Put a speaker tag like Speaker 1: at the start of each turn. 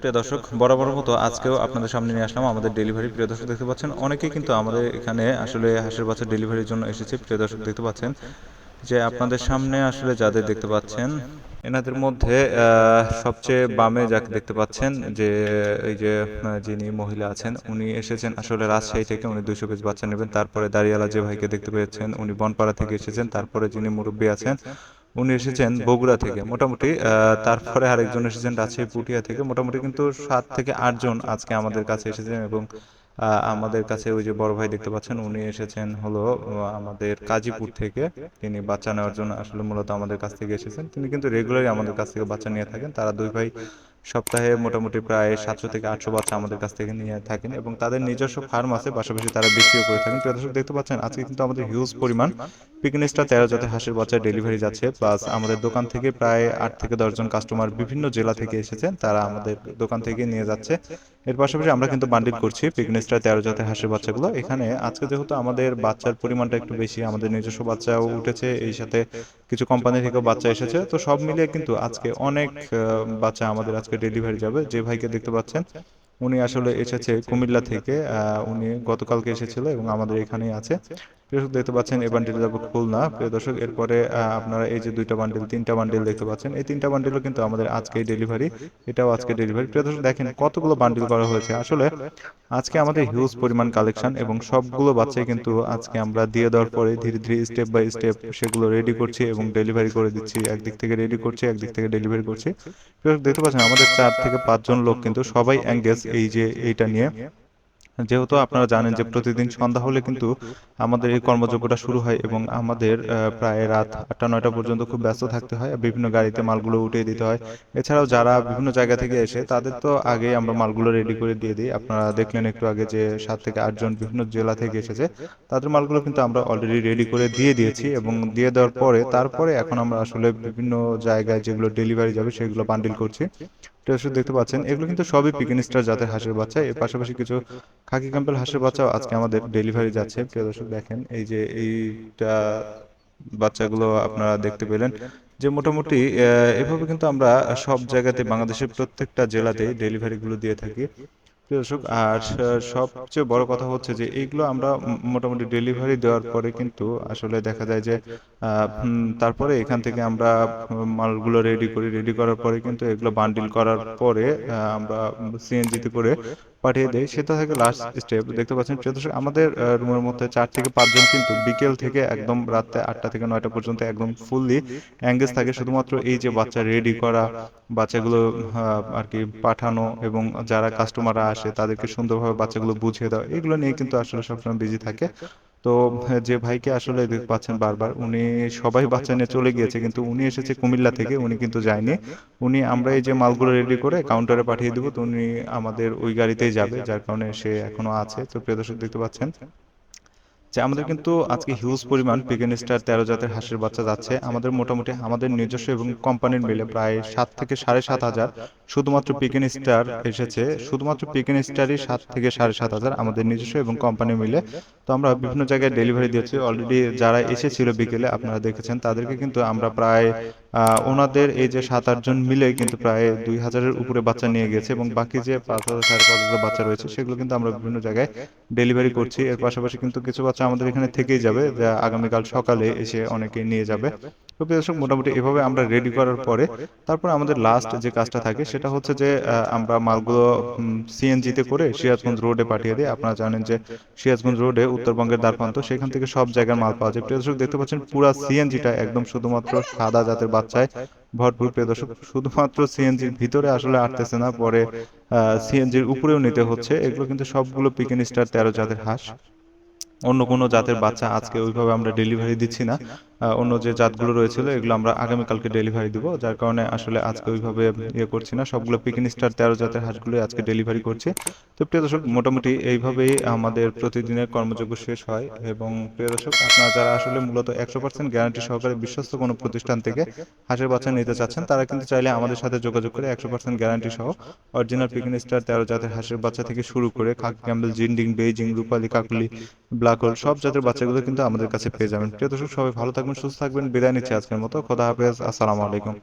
Speaker 1: প্রিয় দর্শক, বরাবর মতো আজকেও আপনাদের সামনে নিয়ে আসলাম আমাদের ডেলিভারি। প্রিয় দর্শক, দেখতে পাচ্ছেন অনেকেই কিন্তু আমাদের এখানে আসলে হাঁসের বাচ্চা ডেলিভারির জন্য এসেছে। প্রিয় দর্শক, দেখতে পাচ্ছেন যে আপনাদের সামনে আসলে যাদের দেখতে পাচ্ছেন, এনাদের মধ্যে সবচেয়ে বামে যাকে দেখতে পাচ্ছেন যে, এই যে যিনি মহিলা আছেন, উনি এসেছেন আসলে রাজশাহী থেকে। উনি দুইশো পিস বাচ্চা নেবেন। তারপরে দাঁড়িয়ালা যে ভাইকে দেখতে পেয়েছেন, উনি বনপাড়া থেকে এসেছেন। তারপরে যিনি মুরব্বী আছেন উনি এসেছেন বগুড়া থেকে। মোটামুটি তারপরে আরেকজন এসেছেন রাজশাহী পুটিয়া থেকে। মোটামুটি কিন্তু সাত থেকে আটজন আজকে আমাদের কাছে এসেছেন এবং আমাদের কাছে ওই যে বড় ভাই দেখতে পাচ্ছেন উনি এসেছেন হলো আমাদের কাজীপুর থেকে। তিনি বাচ্চা নেওয়ার জন্য আসলে মূলত আমাদের কাছ থেকে এসেছেন। তিনি কিন্তু রেগুলারই আমাদের কাছ থেকে বাচ্চা নিয়ে থাকেন। তারা দুই ভাই সপ্তাহে মোটামুটি প্রায় সাতশো থেকে আটশো বাচ্চা আমাদের কাছ থেকে নিয়ে থাকেন এবং তাদের নিজস্ব ফার্ম আছে, পাশাপাশি তারা বিক্রিও করে থাকেন। প্রিয় দেখতে পাচ্ছেন, আজকে কিন্তু আমাদের হিউজ পরিমাণ। পিকনিকটা তেরো জাতের হাঁসের বাচ্চা ডেলিভারি যাচ্ছে। প্লাস আমাদের দোকান থেকে প্রায় আট থেকে দশজন কাস্টমার বিভিন্ন জেলা থেকে এসেছেন। তারা আমাদের দোকান থেকে নিয়ে যাচ্ছে। এর পাশাপাশি আমরা কিন্তু বান্ডিল করছি পিকনিকটা তেরো জাতের হাঁসের বাচ্চাগুলো। এখানে আজকে যেহেতু আমাদের বাচ্চার পরিমাণটা একটু বেশি, আমাদের নিজস্ব বাচ্চাও উঠেছে, এই সাথে কিছু কোম্পানি থেকেও বাচ্চা এসেছে। তো সব মিলিয়ে কিন্তু আজকে অনেক বাচ্চা আমাদের আজকে ডেলিভারি যাবে, যে ভাইকে দেখতে পাচ্ছেন, উনি আসলে এসেছে কুমিল্লা থেকে উনি গতকালকে এসেছিল এবং আমাদের এখানেই আছে। দর্শক, দেখতে পাচ্ছেন এই বান্ডিল যাব খুলনা প্রিয় দর্শক, এরপরে আপনারা এই যে দুইটা বান্ডিল তিনটা বান্ডিল দেখতে পাচ্ছেন, এই তিনটা বান্ডিলও কিন্তু আমাদের আজকেই ডেলিভারি এটাও আজকে ডেলিভারি প্রিয় দর্শক, দেখেন কতগুলো বান্ডিল করা হয়েছে। আসলে আজকে আমাদের হিউজ পরিমাণ কালেকশন এবং সবগুলো বাচ্চাই কিন্তু আজকে আমরা দিয়ে দেওয়ার পরে ধীরে ধীরে স্টেপ বাই স্টেপ সেগুলো রেডি করছি এবং ডেলিভারি করে দিচ্ছি। একদিক থেকে রেডি করছি, একদিক থেকে ডেলিভারি করছি। দেখতে পাচ্ছেন আমাদের চার থেকে পাঁচজন লোক কিন্তু সবাই এঙ্গেজ এই যে এইটা নিয়ে। যেহেতু আপনারা জানেন যে প্রতিদিন সন্ধ্যা হলে কিন্তু আমাদের এই কর্মযজ্ঞটা শুরু হয় এবং আমাদের প্রায় রাত আটটা নয়টা পর্যন্ত খুব ব্যস্ত থাকতে হয় বিভিন্ন গাড়িতে মালগুলো উঠিয়ে দিতে হয়। এছাড়াও যারা বিভিন্ন জায়গা থেকে এসে তাদের তো আগেই আমরা মালগুলো রেডি করে দিয়ে দিই আপনারা দেখলেন একটু আগে যে সাত থেকে আটজন বিভিন্ন জেলা থেকে এসেছে তাদের মালগুলো কিন্তু আমরা অলরেডি রেডি করে দিয়ে দিয়েছি এবং দিয়ে দেওয়ার পরে তারপরে এখন আমরা আসলে বিভিন্ন জায়গায় যেগুলো ডেলিভারি যাবে সেগুলো বান্ডিল করছি এটা দেখতে পাচ্ছেন, এগুলো কিন্তু সবই পিকিন স্টার জাতের হাঁসের বাচ্চা। এর পাশাপাশি কিছু খাকি ক্যাম্পেল হাঁসের বাচ্চাও আজকে আমাদের ডেলিভারি যাচ্ছে। প্রিয় দর্শক, দেখেন এই যে এইটা বাচ্চাগুলো আপনারা দেখতে পেলেন, যে মোটামুটি এভাবে কিন্তু আমরা সব জায়গাতে বাংলাদেশের প্রত্যেকটা জেলাতে ডেলিভারিগুলো দিয়ে থাকি। প্রিয় দর্শক আর সবচেয়ে বড় কথা হচ্ছে যে এইগুলো আমরা মোটামুটি ডেলিভারি দেওয়ার পরে কিন্তু আসলে দেখা যায় যে তারপরে এখান থেকে আমরা মালগুলো রেডি করি রেডি করার পরে কিন্তু এগুলো বান্ডিল করার পরে আমরা সিএনজিতে করে পাঠিয়ে দেয় সেটা থেকে লাস্ট স্টেপ দেখতে পাচ্ছেন প্রিয় দর্শক আমাদের রুমের মধ্যে চার থেকে পাঁচজন কিন্তু বিকেল থেকে একদম রাতে আটটা থেকে নয়টা পর্যন্ত একদম ফুললি অ্যাঙ্গেজ থাকে। শুধুমাত্র এই যে বাচ্চা রেডি করা বাচ্চাগুলো আর কি পাঠানো এবং যারা কাস্টমাররা আসে তাদেরকে সুন্দরভাবে বাচ্চাগুলো বুঝিয়ে দেওয়া। এগুলো নিয়ে কিন্তু আসলে সবসময় বিজি থাকে। তো যে ভাইকে আসলে দেখতে পাচ্ছেন বারবার, উনি সবাই বাচ্চা নিয়ে চলে গিয়েছে, কিন্তু উনি এসেছে কুমিল্লা থেকে, উনি কিন্তু যায়নি। উনি আমরা এই যে মালগুলো রেডি করে কাউন্টারে পাঠিয়ে দেবো, তো উনি আমাদের ওই গাড়িতেই যাবে, যার কারণে সে এখনও আছে। তো প্রিয় দর্শক, দেখতে পাচ্ছেন? যে আমাদের কিন্তু আজকে হিউজ পরিমাণ পিকেন স্টার তেরো জাতের হাঁসের বাচ্চা যাচ্ছে। আমাদের মোটামুটি আমাদের নিজস্ব এবং কোম্পানির মিলে প্রায় সাত থেকে সাড়ে সাত হাজার শুধুমাত্র পিকেন স্টার এসেছে। শুধুমাত্র পিকেন স্টারই সাত থেকে সাড়ে সাত হাজার আমাদের নিজস্ব এবং কোম্পানি মিলে। তো আমরা বিভিন্ন জায়গায় ডেলিভারি দিয়েছি। অলরেডি যারা এসেছিল বিকেলে আপনারা দেখেছেন, তাদেরকে কিন্তু আমরা প্রায় ওনাদের এই যে সাত আটজন মিলে কিন্তু প্রায় দুই হাজারের উপরে বাচ্চা নিয়ে গেছে এবং বাকি যে পাঁচ হাজার, সাড়ে পাঁচ হাজার বাচ্চা রয়েছে, সেগুলো কিন্তু আমরা বিভিন্ন জায়গায় ডেলিভারি করছি। এর পাশাপাশি কিন্তু কিছু বাচ্চা আমাদের এখানে থেকেই যাবে, যা আগামীকাল সকালে এসে অনেকে নিয়ে যাবে। তো দর্শক, মোটামুটি এভাবে আমরা রেডি করার পরে, তারপর আমাদের লাস্ট যে কাজটা থাকে, সেটা হচ্ছে যে আমরা মালগুলো সিএনজিতে করে সিরাজগঞ্জ রোডে পাঠিয়ে দিই। আপনারা জানেন যে সিরাজগঞ্জ রোডে উত্তরবঙ্গের দ্বারপ্রান্ত, সেখান থেকে সব জায়গার মাল পাওয়া যায়। প্রিয় দেখতে পাচ্ছেন পুরা সিএনজিটা একদম শুধুমাত্র সাদা জাতের বাচ্চায় ভরপুর। প্রিয় শুধুমাত্র সিএনজির ভিতরে আসলে আটতেছে না, পরে সিএনজির উপরেও নিতে হচ্ছে। এগুলো কিন্তু সবগুলো পিকেন স্টার তেরো জাতের হাঁস। অন্য কোনো জাতের বাচ্চা আজকে ওইভাবে আমরা ডেলিভারি দিচ্ছি না। অন্য যে জাতগুলো রয়েছিল, এগুলো আমরা আগামীকালকে ডেলিভারি দিব, যার কারণে আসলে আজকে ওইভাবে ইয়ে করছি না। সবগুলো পিকিন স্টার তেরো জাতের হাঁসগুলোই আজকে ডেলিভারি করছি। তো প্রিয় দর্শক, মোটামুটি এইভাবেই আমাদের প্রতিদিনের কর্মযোগ্য শেষ হয় এবং প্রিয় দর্শক, আপনারা যারা আসলে মূলত একশো পার্সেন্ট গ্যারান্টি সহকারে বিশ্বস্ত কোনো প্রতিষ্ঠান থেকে হাঁসের বাচ্চা নিতে চাচ্ছেন, তারা কিন্তু চাইলে আমাদের সাথে যোগাযোগ করে একশো পার্সেন্ট গ্যারান্টি সহ অরিজিনাল পিকিন স্টার তেরো জাতের হাঁসের বাচ্চা থেকে শুরু করে খাকি ক্যাম্বেল জিন্ডিং, বেইজিং, রূপালি, কাকলি, ব্ল্যাক হোল, সব জাতের বাচ্চাগুলো কিন্তু আমাদের কাছে পেয়ে যাবেন। প্রিয় দর্শক, সবাই ভালো থাকবেন সুস্থ থাকবেন। বিদায় নিচ্ছি আজকের মতো। খোদা হাফেজ। আসসালামু আলাইকুম।